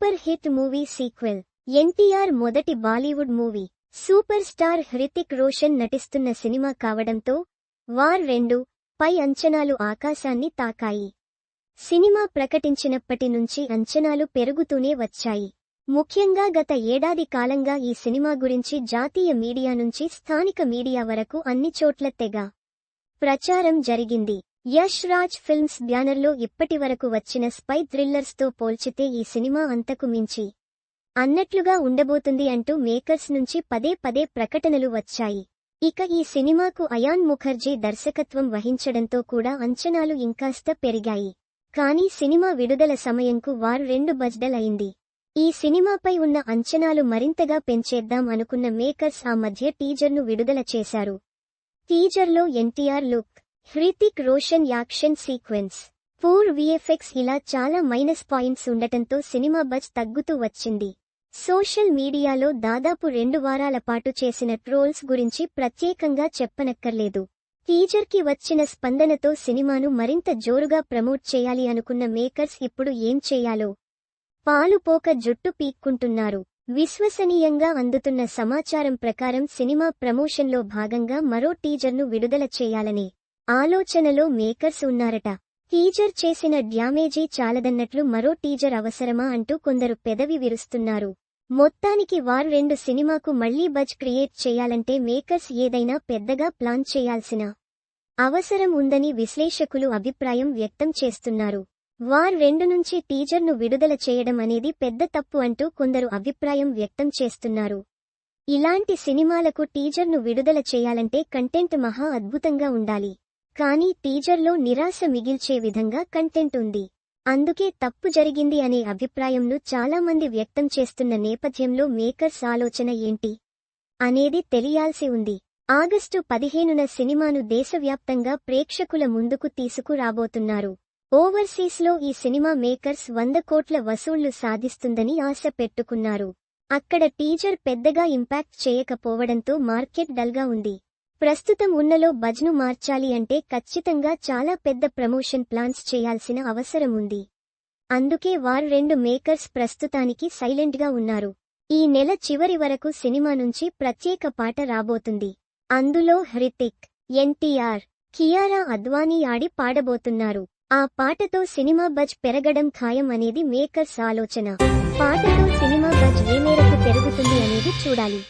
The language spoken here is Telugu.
Super hit movie sequel NTR మొదటి Bollywood movie. Super star Hrithik Roshan నటిస్తున్న సినిమా కావడంతో వార్ రెండు పై అంచనాలు ఆకాశాన్ని తాకాయి. సినిమా ప్రకటించినప్పటి నుంచి అంచనాలు పెరుగుతూనే వచ్చాయి. ముఖ్యంగా గత ఏడాది కాలంగా ఈ సినిమా గురించి జాతీయ మీడియా నుంచి స్థానిక మీడియా వరకు అన్ని చోట్ల తెగ ప్రచారం జరిగింది. యష్ రాజ్ ఫిల్మ్స్ బ్యానర్లో ఇప్పటివరకు వచ్చిన స్పై థ్రిల్లర్స్తో పోల్చితే ఈ సినిమా అంతకు మించి అన్నట్లుగా ఉండబోతుంది అంటూ మేకర్స్ నుంచి పదే పదే ప్రకటనలు వచ్చాయి. ఇక ఈ సినిమాకు అయాన్ ముఖర్జీ దర్శకత్వం వహించడంతో కూడా అంచనాలు ఇంకాస్త పెరిగాయి. కానీ సినిమా విడుదల సమయంకు వారు రెండు బజ్డలైంది ఈ సినిమాపై ఉన్న అంచనాలు మరింతగా పెంచేద్దాం అనుకున్న మేకర్స్ ఆ మధ్య టీజర్ను విడుదల చేశారు. టీజర్లో NTR look Hrithik Roshan action sequence. Poor VFX ఇలా చాలా మైనస్ పాయింట్స్ ఉండటంతో సినిమా బజ్ తగ్గుతూ వచ్చింది. సోషల్ మీడియాలో దాదాపు రెండు వారాల పాటు చేసిన ట్రోల్స్ గురించి ప్రత్యేకంగా చెప్పనక్కర్లేదు. టీజర్కి వచ్చిన స్పందనతో సినిమాను మరింత జోరుగా ప్రమోట్ చేయాలి అనుకున్న మేకర్స్ ఇప్పుడు ఏం చేయాలో? పాలుపోక జుట్టు పీక్కుంటున్నారు. విశ్వసనీయంగా అందుతున్న సమాచారం ప్రకారం సినిమా ప్రమోషన్లో భాగంగా మరో టీజర్ను విడుదల చేయాలనే ఆలోచనలో మేకర్స్ ఉన్నారట. టీజర్ చేసిన డ్యామేజీ చాలదన్నట్లు మరో టీజర్ అవసరమా అంటూ కొందరు పెదవి విరుస్తున్నారు. మొత్తానికి వారు రెండు సినిమాకు మళ్ళీ బజ్ క్రియేట్ చేయాలంటే మేకర్స్ ఏదైనా పెద్దగా ప్లాన్ చేయాల్సిన అవసరం ఉందని విశ్లేషకులు అభిప్రాయం వ్యక్తం చేస్తున్నారు. వార్ రెండు నుంచి టీజర్ను విడుదల చేయడం అనేది పెద్ద తప్పు అంటూ కొందరు అభిప్రాయం వ్యక్తం చేస్తున్నారు. ఇలాంటి సినిమాలకు టీజర్ను విడుదల చేయాలంటే కంటెంట్ మహా అద్భుతంగా ఉండాలి. కానీ టీజర్లో నిరాశ మిగిల్చే విధంగా కంటెంట్ ఉంది. అందుకే తప్పు జరిగింది అనే అభిప్రాయంను చాలామంది వ్యక్తం చేస్తున్న నేపథ్యంలో మేకర్స్ ఆలోచన ఏంటి? అనేది తెలియాల్సి ఉంది. ఆగస్టు పదిహేనున సినిమాను దేశవ్యాప్తంగా ప్రేక్షకుల ముందుకు తీసుకురాబోతున్నారు. ఓవర్సీస్లో ఈ సినిమా మేకర్స్ వంద కోట్ల వసూళ్ళు సాధిస్తుందని ఆశ పెట్టుకున్నారు. అక్కడ టీజర్ పెద్దగా ఇంపాక్ట్ చేయకపోవడంతో మార్కెట్ డల్గా ఉంది. ప్రస్తుతం ఉన్నలో బజ్ను మార్చాలి అంటే ఖచ్చితంగా చాలా పెద్ద ప్రమోషన్ ప్లాన్స్ చేయాల్సిన అవసరం ఉంది. అందుకే వారు రెండు మేకర్స్ ప్రస్తుతానికి సైలెంట్గా ఉన్నారు. ఈ నెల చివరి వరకు సినిమా నుంచి ప్రత్యేక పాట రాబోతుంది. అందులో హృతిక్ ఎన్టీఆర్ కియారా అద్వానీ ఆడి పాడబోతున్నారు. ఆ పాటతో సినిమా బజ్ పెరగడం ఖాయం అనేది మేకర్స్ ఆలోచన. పాటతో సినిమా బజ్ ఏ మేరకు పెరుగుతుంది అనేది చూడాలి.